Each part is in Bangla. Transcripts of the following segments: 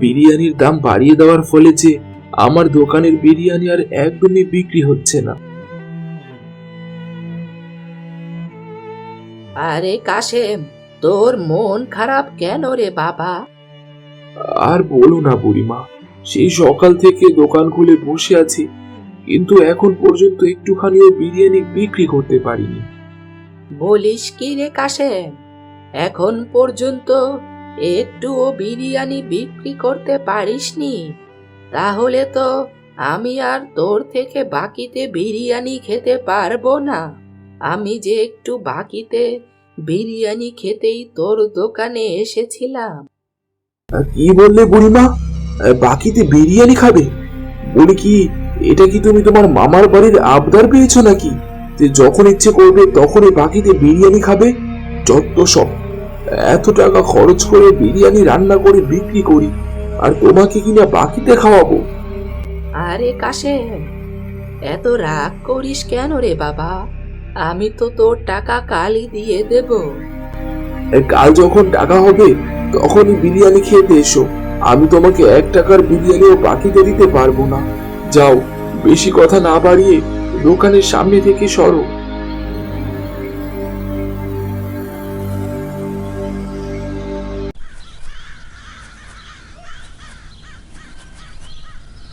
বিরিয়ানির দাম বাড়িয়ে দেওয়ার ফলে যে আমার দোকানের বিরিয়ানি আর একদমই বিক্রি হচ্ছে না। আরে কাশেম তোর মন খারাপ কেন রে বাবা? আর বলো না বুড়িমা সেই সকাল থেকে দোকান খুলে বসে আছি কিন্তু এখন পর্যন্ত একটুখানিও বিরিয়ানি বিক্রি করতে পারিনি। বলিস কি রে কাশেম এখন পর্যন্ত একটুও বিরিয়ানি বিক্রি করতে পারিসনি? তাহলে তো আমি আর তোর থেকে বাকিতে বিরিয়ানি খেতে পারব না। আমি যে একটু বাকিতে বিরিয়ানি খেতেই তোর দোকানে এসেছিলাম। কি বললে বুড়িমা? বাকিতে বিরিয়ানি খাবে? বলি কি, এটা কি তুমি তোমার মামার বাড়ির আবদার পেয়েছ নাকি? যে যখন ইচ্ছে করবে তখনই বাকিতে বিরিয়ানি খাবে, যত সব এত টাকা খরচ করে বিরিয়ানি রান্না করে বিক্রি করি আর তোমাকে কিনা বাকিতে খাওয়াবো? আরে কাশেম এত রাগ করিস কেন রে বাবা? আমি তো তোর টাকা কালই দিয়ে দেব। কাল যখন টাকা হবে তখনই বিরিয়ানি খেতে এসো। আমি তোমাকে এক টাকার বিরিয়ানিও বাকিতে দিতে পারব না। যাও বেশি কথা না বাড়িয়ে দোকানের সামনে থেকে সরো।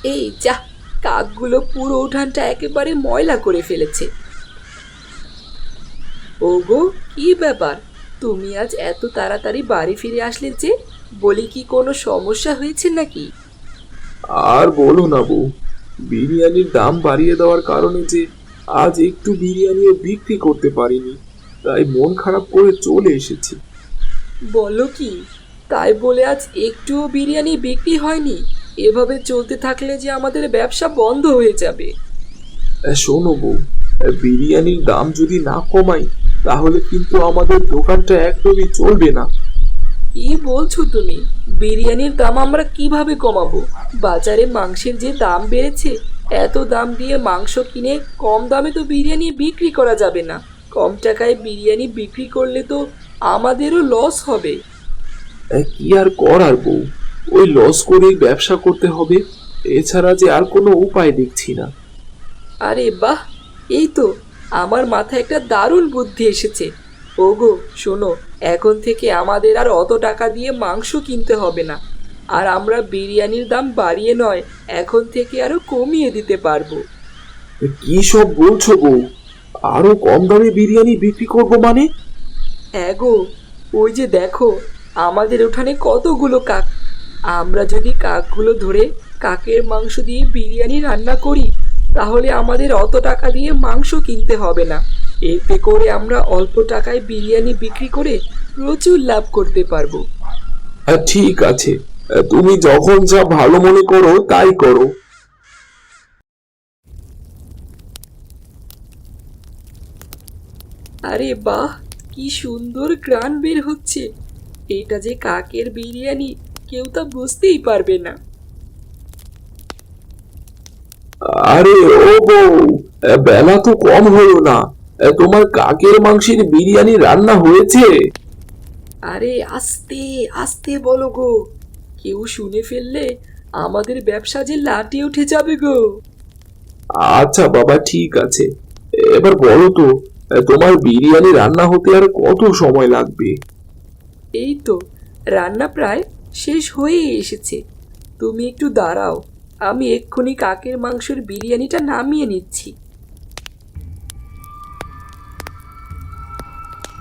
এই যা কাকগুলো পুরো উঠানটা একেবারে ময়লা করে ফেলেছে। ওগো কি ব্যাপার? তুমি আজ এত তাড়াতাড়ি বাড়ি ফিরে আসলে যে বলি কি কোনো সমস্যা হয়েছে নাকি? আর বলো না বউ বিরিয়ানির দাম বাড়িয়ে দেওয়ার কারণে যে আজ একটু বিরিয়ানিও বিক্রি করতে পারিনি তাই মন খারাপ করে চলে এসেছি। বলো কি তাই বলে আজ একটুও বিরিয়ানি বিক্রি হয়নি? এভাবে চলতে থাকলে যে আমাদের ব্যবসা বন্ধ হয়ে যাবে। শোনো বউ বিরিয়ানির দাম যদি না কমাই তাহলে কিন্তু আমাদের দোকানটা একদমই চলবে না। কি বলছো তুমি? বিরিয়ানির দাম আমরা কীভাবে কমাবো? বাজারে মাংসের যে দাম বেড়েছে এত দাম দিয়ে মাংস কিনে কম দামে তো বিরিয়ানি বিক্রি করা যাবে না। কম টাকায় বিরিয়ানি বিক্রি করলে তো আমাদেরও লস হবে। কি আর করার বউ? ওই লস করেই ব্যবসা করতে হবে। এছাড়া যে আর কোনো উপায় দেখছি না। আরে বাহ! এই তো আমার মাথায় একটা দারুণ বুদ্ধি এসেছে। ওগো শোনো এখন থেকে আমাদের আর অত টাকা দিয়ে মাংস কিনতে হবে না। আর আমরা বিরিয়ানির দাম বাড়িয়ে নয় এখন থেকে আরও কমিয়ে দিতে পারব। কি সব বলছো বউ আরও কম দামে বিরিয়ানি বিক্রি করব মানে? হ্যাঁ গো ওই যে দেখো আমাদের উঠানে কতগুলো কাক আমরা যদি কাকগুলো ধরে কাকের মাংস দিয়ে বিরিয়ানি রান্না করি তাহলে আমাদের অত টাকা দিয়ে মাংস কিনতে হবে না। এতে করে আমরা অল্প টাকায় বিরিয়ানি বিক্রি করে প্রচুর লাভ করতে পারব। হ্যাঁ ঠিক আছে। তুমি যখন যা ভালো মনে করো তাই করো। আরে বাহ কি সুন্দর গ্রান বের হচ্ছে। এটা যে কাকের বিরিয়ানি কেউ তা বুঝতেই পারবে না। আরে ও বউ বেলা তো কম হলো না। তোমার কাকের মাংসের বিরিয়ানি রান্না হয়েছে? আরে আস্তে আস্তে বলো গো। কেউ শুনে ফেললে আমাদের ব্যবসা যে লাটে উঠে যাবে গো। আচ্ছা বাবা ঠিক আছে। এবার বলো তো তোমার বিরিয়ানি রান্না হতে আর কত সময় লাগবে? এই তো রান্না প্রায় শেষ হয়েই এসেছে। তুমি একটু দাঁড়াও, আমি এক্ষুনি কাকের মাংসের বিরিয়ানিটা নামিয়ে নিচ্ছি।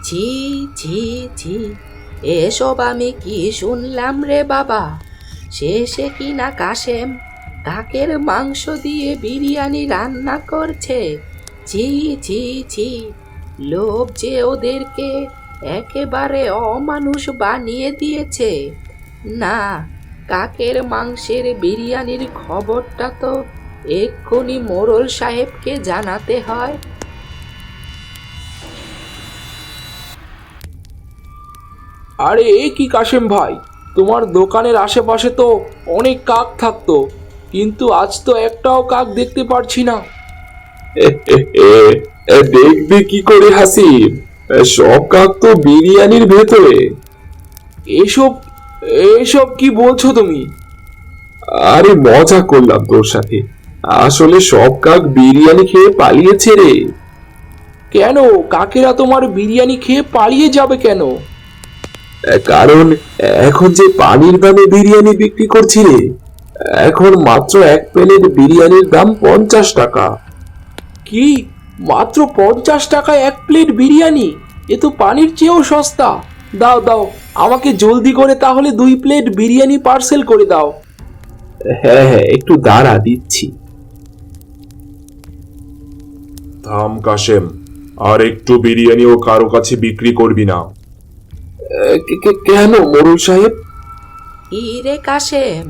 ছি ছি ছি, এসব আমি কি শুনলাম রে বাবা? শেষে কি না কাশেম কাকের মাংস দিয়ে বিরিয়ানি রান্না করছে? ছি ছি ছি, লোভ যে ওদেরকে একেবারে অমানুষ বানিয়ে দিয়েছে। না কাকের মাংসের বিরিয়ানির খবরটা তো এক্ষুনি মোরল সাহেবকে জানাতে হয়। আরে এ কি কাশেম ভাই? তোমার দোকানের আশেপাশে তো অনেক কাক থাকতো কিন্তু আজ তো একটাও কাক দেখতে পারছি না। দেখবে কি করে হাসিব সব কাক তো বিরিয়ানির ভেতরে। এসব এসব কি বলছো তুমি? আরে মজা করলাম তোর সাথে। আসলে সব কাক বিরিয়ানি খেয়ে পালিয়েছে রে। কেন? কাকেরা তোমার বিরিয়ানি খেয়ে পালিয়ে যাবে কেন? কারণ এখন যে পানির দামে বিরিয়ানি বিক্রি করছি রে, এখন মাত্র এক প্লেট বিরিয়ানির দাম পঞ্চাশ টাকা। কি? মাত্র পঞ্চাশ টাকায় এক প্লেট বিরিয়ানি? এ তো পানির চেয়েও সস্তা। দাও দাও। আমাকে জলদি করে তাহলে দুই প্লেট বিরিয়ানি পার্সেল করে দাও। হ্যাঁ হ্যাঁ একটু দাঁড়া দিচ্ছি। থাম কাশেম। আর একটু বিরিয়ানিও কারও কাছে বিক্রি করবি না। কেন মোরল সাহেব? কি রে কাশেম?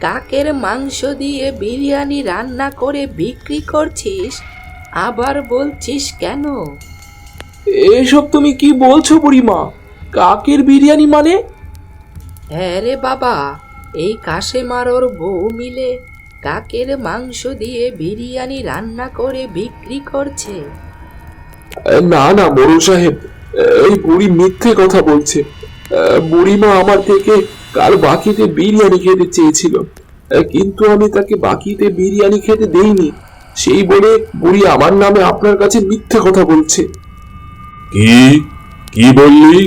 কাকের মাংস দিয়ে বিরিয়ানি রান্না করে বিক্রি করছিস? আবার বলছিস কেন? এসব তুমি কি বলছো বুড়িমা? কাকের বিরিয়ানি মানে? হ্যাঁ রে বাবা এই কাশেম আর ওর বউ মিলে কাকের মাংস দিয়ে বিরিয়ানি রান্না করে বিক্রি করছে। না না মোরল সাহেব এই বুড়ি মিথ্যে কথা বলছে। বুড়িমা আমার থেকে কাল বাকিতে বিরিয়ানি খেতে চেয়েছিল। কিন্তু আমি তাকে বাকিতে বিরিয়ানি খেতে দেইনি। সেই বলে বুড়ি আমার নামে আপনার কাছে মিথ্যে কথা বলছে। কি? কি বললি?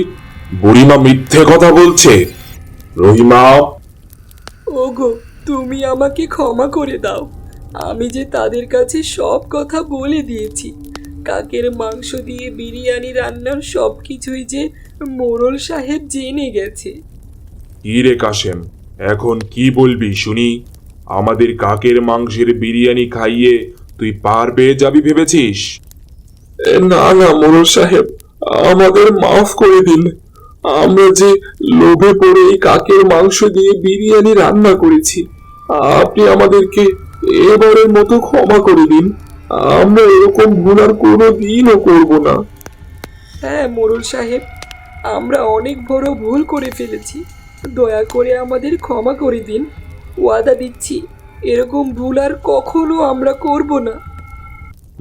বুড়িমা মিথ্যে কথা বলছে। রহিমা। ওগো তুমি আমাকে ক্ষমা করে দাও। আমি যে তাদের কাছে সব কথা বলে দিয়েছি কাকের মাংস দিয়ে বিরিয়ানি রান্নার সব কিছুই যে মোরল সাহেব জেনে গেছে। কি রে কাশেম এখন কি বলবি শুনি? আমাদের কাকের মাংসের বিরিয়ানি খাইয়ে তুই পার পেয়ে যাবি ভেবেছিস? না না মোরল সাহেব আমাদের মাফ করে দিন। আমরা যে লোভে পড়ে এই কাকের মাংস দিয়ে বিরিয়ানি রান্না করেছি আপনি আমাদেরকে এবারের মতো ক্ষমা করে দিন। আমরা এরকম ভুল আর কোনো দিনও করব না। হ্যাঁ মোরল সাহেব আমরা অনেক বড় ভুল করে ফেলেছি। দয়া করে আমাদের ক্ষমা করে দিন। ওয়াদা দিচ্ছি এরকম ভুল আর কখনো আমরা করব না।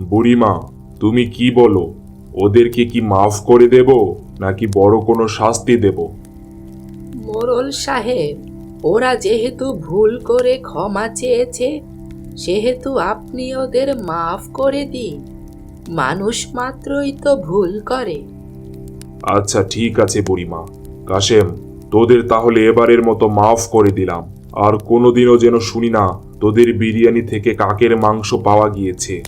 বুড়িমা তুমি কি বলো? ওদেরকে কি মাফ করে দেব? নাকি বড় কোনো শাস্তি দেব? মোরল সাহেব ওরা যেহেতু ভুল করে ক্ষমা চেয়েছে সেহেতু আপনি ওদের মাফ করে দিন। মানুষ মাত্রই তো ভুল করে। আচ্ছা ঠিক আছে বুড়িমা। কাশেম তোদের তাহলে এবারের মতো মাফ করে দিলাম। আর কোনোদিনও যেন শুনি না তোদের বিরিয়ানি থেকে কাকের মাংস পাওয়া গিয়েছে।